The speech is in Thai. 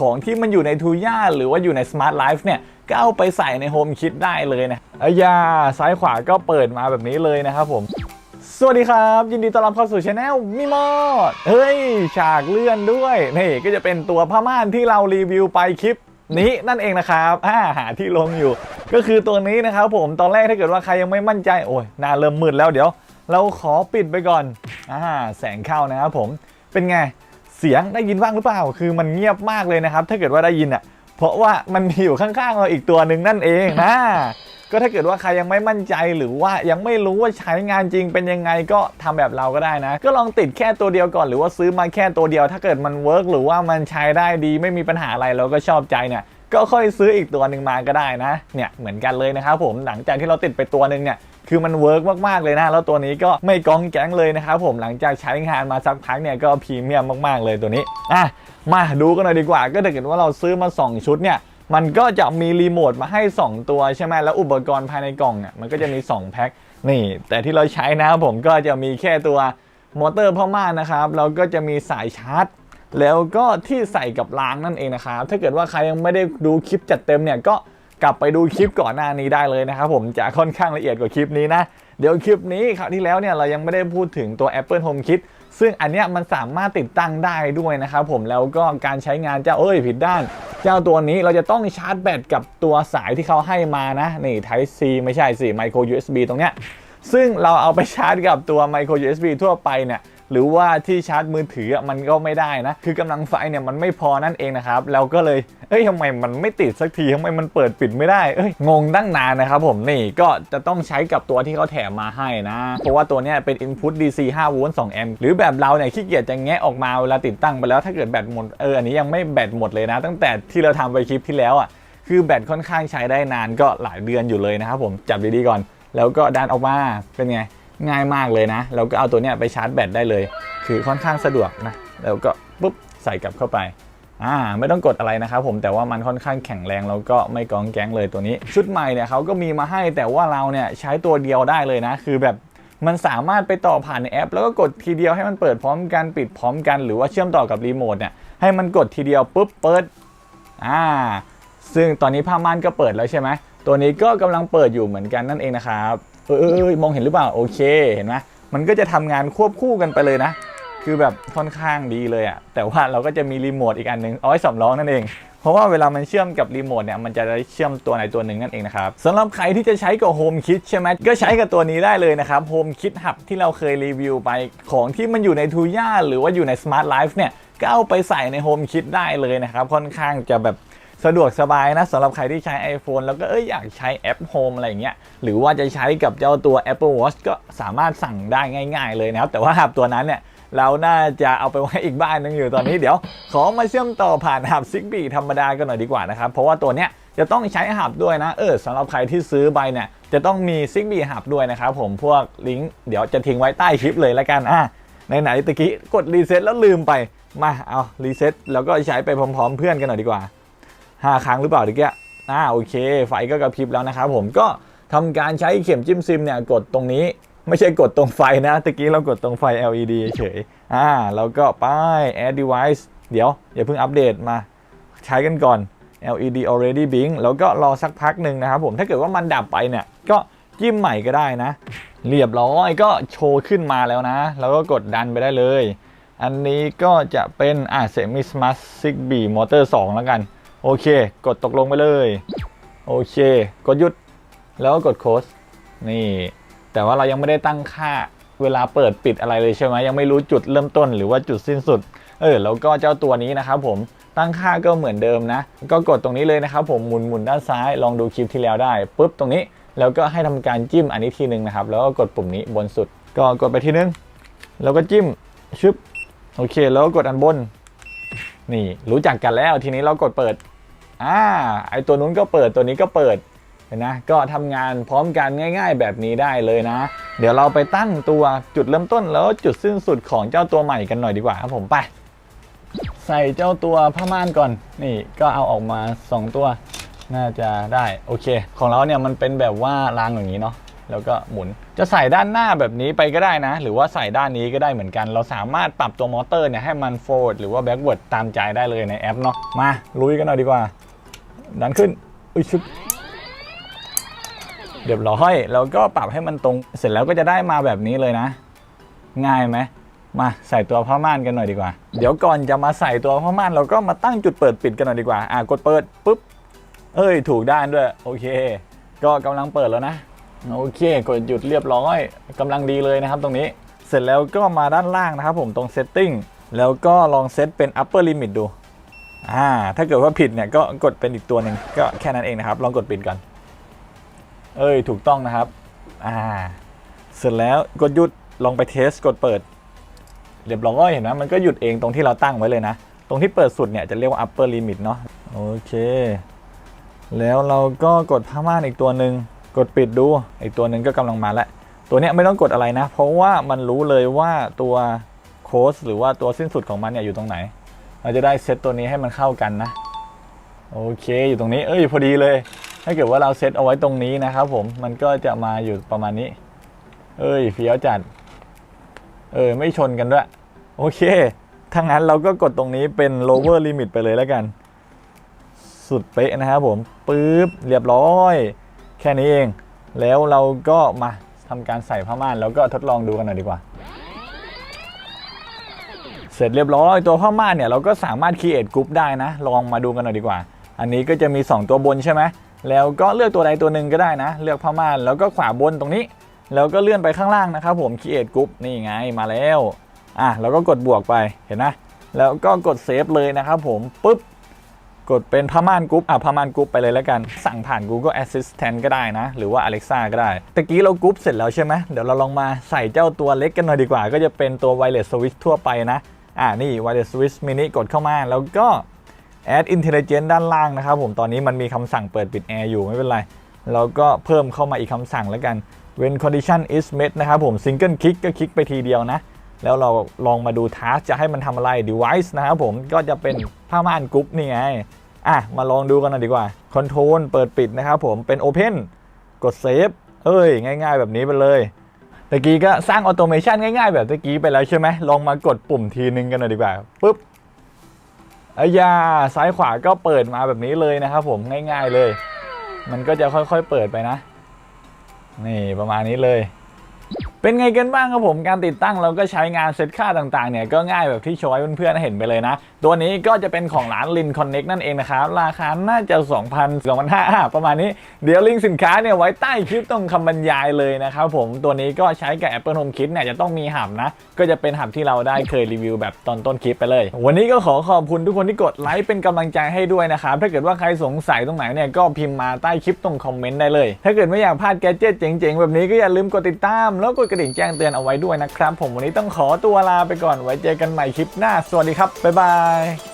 ของที่มันอยู่ในทูย่าหรือว่าอยู่ใน Smart Life เนี่ยก็เอาไปใส่ในโฮมคิดได้เลยนะอายาซ้ายขวาก็เปิดมาแบบนี้เลยนะครับผมสวัสดีครับ ยินดีต้อนรับเข้าสู่ช anel มิมอด เฮ้ย ฉากเลื่อนด้วย นี่ก็จะเป็นตัวผ้าม่านที่เรารีวิวไปคลิปนี้นั่นเองนะครับอ่าหาที่ลงอยู่ ก็คือตัวนี้นะครับผมตอนแรกถ้าเกิดว่าใครยังไม่มั่นใจ โอ้ยหน้าเริ่มมืดแล้วเดี๋ยว เราขอปิดไปก่อนอ่าแสงเข้านะครับผมเป็นไง เสียงได้ยินบ้างหรือเปล่า คือมันเงียบมากเลยนะครับ ถ้าเกิดว่าได้ยินอะ เพราะว่ามันมีอยู่ข้างๆเราอีกตัวหนึ่งนั่นเองนะ ก็ถ้าเกิดว่าใครยังไม่มั่นใจหรือว่ายังไม่รู้ว่าใช้งานจริงเป็นยังไงก็ทำแบบเราก็ได้นะ ก็ลองติดแค่ตัวเดียวก่อนหรือว่าซื้อมาแค่ตัวเดียว ถ้าเกิดมันเวิร์กหรือว่ามันใช้ได้ดีไม่มีปัญหาอะไรเราก็ชอบใจเนี่ยก็ค่อยซื้ออีกตัวหนึ่งมาก็ได้นะ เนี่ยเหมือนกันเลยนะครับผมหลังจากที่เราติดไปตัวหนึ่งเนี่ย คือมันเวิร์กมากๆเลยนะ แล้วตัวนี้ก็ไม่กองแก๊งเลยนะครับผมหลังจากใช้งานมาสักพักเนี่ยก็พรีเมียมมากๆเลยตัวนี้อะมาดูกันหน่อยดีกว่า ก็ถ้าเกิดว่าเราซื้อมา 2 ชุดเนี่ยมันก็จะมีรีโมทมาให้ 2 ตัวใช่ไหมแล้วอุปกรณ์ภายในกล่องเนี่ยมันก็จะมี 2 แพ็คนี่ แต่ที่เราใช้นะครับผมก็จะมีแค่ตัวมอเตอร์พ่อม่านนะครับแล้วก็จะมีสายชาร์จ แล้วก็ที่ใส่กับรางนั่นเองนะครับถ้าเกิดว่าใครยังไม่ได้ดูคลิปจัดเต็มเนี่ยก็ กลับไปดูคลิปก่อนหน้านี้ได้เลยนะครับผมจะค่อนข้างละเอียดกว่าคลิปนี้นะ เดี๋ยวคลิปนี้คราวที่แล้วเนี่ยเรายังไม่ได้พูดถึงตัว Apple Home Kit ซึ่งอันเนี้ยมันสามารถติดตั้งได้ด้วยนะครับผมแล้วก็การใช้งานเจ้าเอ้ยผิดด้าน เจ้าตัวนี้เราจะต้องชาร์จแบตกับตัวสายที่เขาให้มานะนี่ Type C ไม่ใช่สิ Micro USB ตรงเนี้ยซึ่งเราเอาไปชาร์จกับตัว Micro USB ทั่วไปเนี่ย หรือว่าที่ชาร์จมือถือมันก็ไม่ได้นะ คือกำลังไฟเนี่ยมันไม่พอนั่นเองนะครับเราก็เลยเอ้ยทำไมมันไม่ติดสักทีทำไมมันเปิดปิดไม่ได้เอ้ยงงตั้งนานนะครับผมนี่ก็จะต้องใช้กับตัวที่เขาแถมมาให้นะ เพราะว่าตัวเนี้ยเป็น input DC 5โวลต์2แอมป์หรือแบบเราเนี่ยขี้เกียจจะแงะออกมาเวลาติดตั้งไปแล้วถ้าเกิดแบตหมดเอออันนี้ยังไม่แบตหมดเลยนะ ตั้งแต่ที่เราทำไปคลิปที่แล้วอะคือแบตค่อนข้างใช้ได้นานก็หลายเดือนอยู่เลยนะครับผมจับดีๆก่อน แล้วก็ดันออกมาเป็นไง ง่ายมากเลยนะ เราก็เอาตัวเนี้ยไปชาร์จแบตได้เลย คือค่อนข้างสะดวกนะแล้วก็ปุ๊บใส่กลับเข้าไปอ่าไม่ต้องกดอะไรนะครับผมแต่ว่ามันค่อนข้างแข็งแรงแล้วก็ไม่กองแก๊งเลยตัวนี้ ชุดใหม่เนี่ยเขาก็มีมาให้แต่ว่าเราเนี่ยใช้ตัวเดียวได้เลยนะ คือแบบมันสามารถไปต่อผ่านในแอป แล้วก็กดทีเดียวให้มันเปิดพร้อมกันปิดพร้อมกันหรือว่าเชื่อมต่อกับรีโมทเนี่ยให้มันกดทีเดียวปุ๊บเปิดอ่าซึ่งตอนนี้ผ้าม่านก็เปิดแล้วใช่ไหมตัวนี้ก็กำลังเปิดอยู่เหมือนกันนั่นเองนะครับ เออเออมองเห็นหรือเปล่าโอเคเห็นไหมมันก็จะทำงานควบคู่กันไปเลยนะ คือแบบค่อนข้างดีเลยอะแต่ว่าเราก็จะมีรีโมทอีกอันหนึงเอาไว้สำรองนั่นเองเพราะว่าเวลามันเชื่อมกับรีโมทเนี่ยมันจะได้เชื่อมตัวไหนตัวหนึ่งนั่นเองนะครับสำหรับใครที่จะใช้กับโฮมคิดใช่ไหมก็ใช้กับตัวนี้ได้เลยนะครับโฮมคิดหับที่เราเคยรีวิวไปของที่มันอยู่ในทูย่าหรือว่าอยู่ใน Smart Life เนี่ยก็เอาไปใส่ในโฮมคิดได้เลยนะครับค่อนข้างจะแบบ สะดวกสบายนะสำหรับใครที่ใช้ iPhone แล้วก็เอ้ยอยากใช้แอป Home อะไรอย่างเงี้ยหรือว่าจะใช้กับเจ้าตัว Apple Watch ก็สามารถสั่งได้ง่าย ๆ เลยนะครับแต่ว่าหับตัวนั้นเนี่ยเราน่าจะเอาไปไว้อีกบ้านนึงอยู่ตอนนี้เดี๋ยวขอมาเชื่อมต่อผ่านหับ Zigbee ธรรมดากันหน่อยดีกว่านะครับเพราะว่าตัวเนี้ยจะต้องใช้หับด้วยนะเออสำหรับใครที่ซื้อไปเนี่ยจะต้องมี Zigbee หับด้วยนะครับผมพวกลิงก์เดี๋ยวจะทิ้งไว้ใต้คลิปเลยละกันอะไหนๆตะกี้กดรีเซ็ตแล้วลืมไปมาเอารีเซ็ตแล้วก็ใช้ไปพร้อม ๆ เพื่อนกันหน่อยดีกว่า 5 ครั้งหรือเปล่าตะเกียอ่าโอเค ไฟก็กระพริบแล้วนะครับผมก็ทำการใช้เข็มจิ้มซิมเนี่ยกดตรงนี้ไม่ใช่กดตรงไฟนะตะกี้เรากดตรงไฟ LED เฉยอ่าแล้วก็ป้าย add device เดี๋ยวอย่าเพิ่งอัปเดตมาใช้กันก่อน LED already blink แล้วก็รอสักพักหนึ่งนะครับผมถ้าเกิดว่ามันดับไปเนี่ย ก็จิ้มใหม่ก็ได้นะ เรียบร้อยก็โชว์ขึ้นมาแล้วนะ แล้วก็กดดันไปได้เลย อันนี้ก็จะเป็นอ่า semi smart Zigbee motor 2 แล้วกัน โอเค กดตกลงไปเลย โอเค กดหยุด แล้วก็กดโค้ดนี่ แต่ว่าเรายังไม่ได้ตั้งค่าเวลาเปิดปิดอะไรเลยใช่ไหมยังไม่รู้จุดเริ่มต้นหรือว่าจุดสิ้นสุด เออ แล้วก็เจ้าตัวนี้นะครับผม ตั้งค่าก็เหมือนเดิมนะ ก็กดตรงนี้เลยนะครับผม หมุนหมุนด้านซ้าย ลองดูคลิปที่แล้วได้ปุ๊บตรงนี้ แล้วก็ให้ทำการจิ้มอันนี้ทีหนึ่งนะครับ แล้วก็กดปุ่มนี้บนสุด ก็กดไปทีนึง แล้วก็จิ้มชึบ โอเค แล้วก็กดอันบน นี่ รู้จักกันแล้ว ทีนี้เรากดเปิด อ่าไอตัวนู้นก็เปิดตัวนี้ก็เปิดเห็นนะก็ทำงานพร้อมกันง่าย ๆ แบบนี้ได้เลยนะ เดี๋ยวเราไปตั้งตัวจุดเริ่มต้นแล้วจุดสิ้นสุดของเจ้าตัวใหม่กันหน่อยดีกว่าครับผมไปใส่เจ้าตัวผ้าม่านก่อน นี่ก็เอาออกมา 2 ตัว น่าจะได้โอเค ของเราเนี่ยมันเป็นแบบว่ารางอย่างนี้เนาะแล้วก็หมุนจะใส่ด้านหน้าแบบนี้ไปก็ได้นะ หรือว่าใส่ด้านนี้ก็ได้เหมือนกัน เราสามารถปรับตัวมอเตอร์เนี่ยให้มัน forward หรือว่า backward ตามใจได้เลยในแอปเนาะมาลุยกันหน่อยดีกว่า ดันขึ้นอุ้ยชุบเรียบร้อยแล้วก็ปรับให้มันตรงเสร็จแล้วก็จะได้มาแบบนี้เลยนะ ง่ายไหมมาใส่ตัวผ้าม่านกันหน่อยดีกว่า เดี๋ยวก่อนจะมาใส่ตัวผ้าม่านเราก็มาตั้งจุดเปิดปิดกันหน่อยดีกว่าอะกดเปิดปุ๊บเอ้ยถูกด้านด้วย โอเค ก็กำลังเปิดแล้วนะโอเค กดหยุดเรียบร้อยกำลังดีเลยนะครับตรงนี้เสร็จแล้วก็มาด้านล่างนะครับผมตรง setting แล้วก็ลองเซตเป็น upper limit ดู อ่าถ้าเกิดว่าผิดเนี่ยก็กดเป็นอีกตัวหนึ่งก็แค่นั้นเองนะครับ ลองกดปิดก่อนเอ้ยถูกต้องนะครับอ่าเสร็จแล้วกดหยุดลองไปเทสกดเปิด เรียบร้อยเห็นไหมมันก็หยุดเองตรงที่เราตั้งไว้เลยนะ ตรงที่เปิดสุดเนี่ยจะเรียกว่า upper limit เนาะโอเค แล้วเราก็กดผ้าม่านอีกตัวหนึ่งกดปิดดูอีกตัวหนึ่งก็กำลังมาแล้ว ตัวเนี้ยไม่ต้องกดอะไรนะ เพราะว่ามันรู้เลยว่าตัวโค้ดหรือว่าตัวสิ้นสุดของมันเนี่ยอยู่ตรงไหน เราจะได้เซตตัวนี้ให้มันเข้ากันนะ โอเคอยู่ตรงนี้เอ้ยพอดีเลย ถ้าเกิดว่าเราเซตเอาไว้ตรงนี้นะครับผมมันก็จะมาอยู่ประมาณนี้ เอ้ยเฟี้ยวจัด เออไม่ชนกันด้วย โอเคถ้างั้นเราก็กดตรงนี้เป็น lower limit ไปเลยแล้วกัน สุดเป๊ะนะครับผมปึ๊บเรียบร้อย แค่นี้เอง แล้วเราก็มาทำการใส่ผ้าม่านแล้วก็ทดลองดูกันหน่อยดีกว่า เสร็จเรียบร้อยตัวผ้าม่านเนี่ยเราก็สามารถ create group ได้นะ ลองมาดูกันหน่อยดีกว่า อันนี้ก็จะมี 2 ตัวบนใช่ไหมแล้วก็เลือกตัวใดตัวหนึ่งก็ได้นะ เลือกผ้าม่านแล้วก็ขวาบนตรงนี้ แล้วก็เลื่อนไปข้างล่างนะครับผม create group นี่ไงมาแล้วอะเราก็กดบวกไปเห็นนะแล้วก็กดเซฟเลยนะครับผมปุ๊บกดเป็นผ้าม่านกรุ๊ปอะผ้าม่านกรุ๊ปไปเลยแล้วกัน สั่งผ่าน Google Assistant ก็ได้นะ หรือว่า Alexa ก็ได้ตะกี้เรากรุ๊ปเสร็จแล้วใช่ไหมเดี๋ยวเราลองมาใส่เจ้าตัวเล็กกันหน่อยดีกว่า ก็จะเป็นตัว Wireless Switch ทั่วไปนะ อ่านี่ Wireless Switch Mini กดเข้ามา แล้วก็ Add Intelligence ด้านล่างนะครับผมตอนนี้มันมีคำสั่งเปิดปิดแอร์อยู่ไม่เป็นไรเราก็เพิ่มเข้ามาอีกคำสั่งแล้วกัน When condition is met นะครับผม Single click ก็คลิกไปทีเดียวนะ แล้วเราลองมาดูทาสจะให้มันทำอะไร device นะครับผมก็จะเป็นผ้าม่านกรุ๊ปนี่ไงอะมาลองดูกันหน่อยดีกว่าคอนโทรลเปิดปิดนะครับผมเป็น Open กดเซฟเอ้ย ง่าย ๆ แบบนี้ไปเลย ตะกี้ก็สร้างออโตเมชันง่ายๆ แบบตะกี้ไปแล้วใช่ไหมลองมากดปุ่มทีนึงกันหน่อยดีกว่าปุ๊บอายาซ้ายขวาก็เปิดมาแบบนี้เลยนะครับผมง่ายๆเลย มันก็จะค่อยๆเปิดไปนะ นี่ประมาณนี้เลย เป็นไงกันบ้างครับผมการติดตั้งแล้วก็ใช้งานเซตค่าต่างๆเนี่ยก็ง่ายแบบที่โชว์ให้เพื่อนๆเห็นไปเลยนะ ตัวนี้ก็จะเป็นของร้าน Lin Connect นั่นเองนะครับ ราคาน่าจะ 2,000 2,500ประมาณนี้ เดี๋ยวลิงก์สินค้าเนี่ยไว้ใต้คลิปตรงคำบรรยายเลยนะครับผมตัวนี้ก็ใช้กับ Apple Home Kit เนี่ยจะต้องมีหับนะ ก็จะเป็นหับที่เราได้เคยรีวิวแบบตอนต้นคลิปไปเลย วันนี้ก็ขอขอบคุณทุกคนที่กดไลค์เป็นกำลังใจให้ด้วยนะครับถ้าเกิดว่าใครสงสัยตรงไหนเนี่ยก็พิมพ์มาใต้คลิปตรงคอมเมนต์ได้เลย ถ้าเกิดไม่อยากพลาดแกจิตเจ๋งๆแบบนี้ก็อย่าลืมกดติดตามแล้วกดกระดิ่งแจ้งเตือนเอาไว้ด้วยนะครับ ผมวันนี้ต้องขอตัวลาไปก่อนไว้เจอกันใหม่คลิปหน้า สวัสดีครับบ๊ายบาย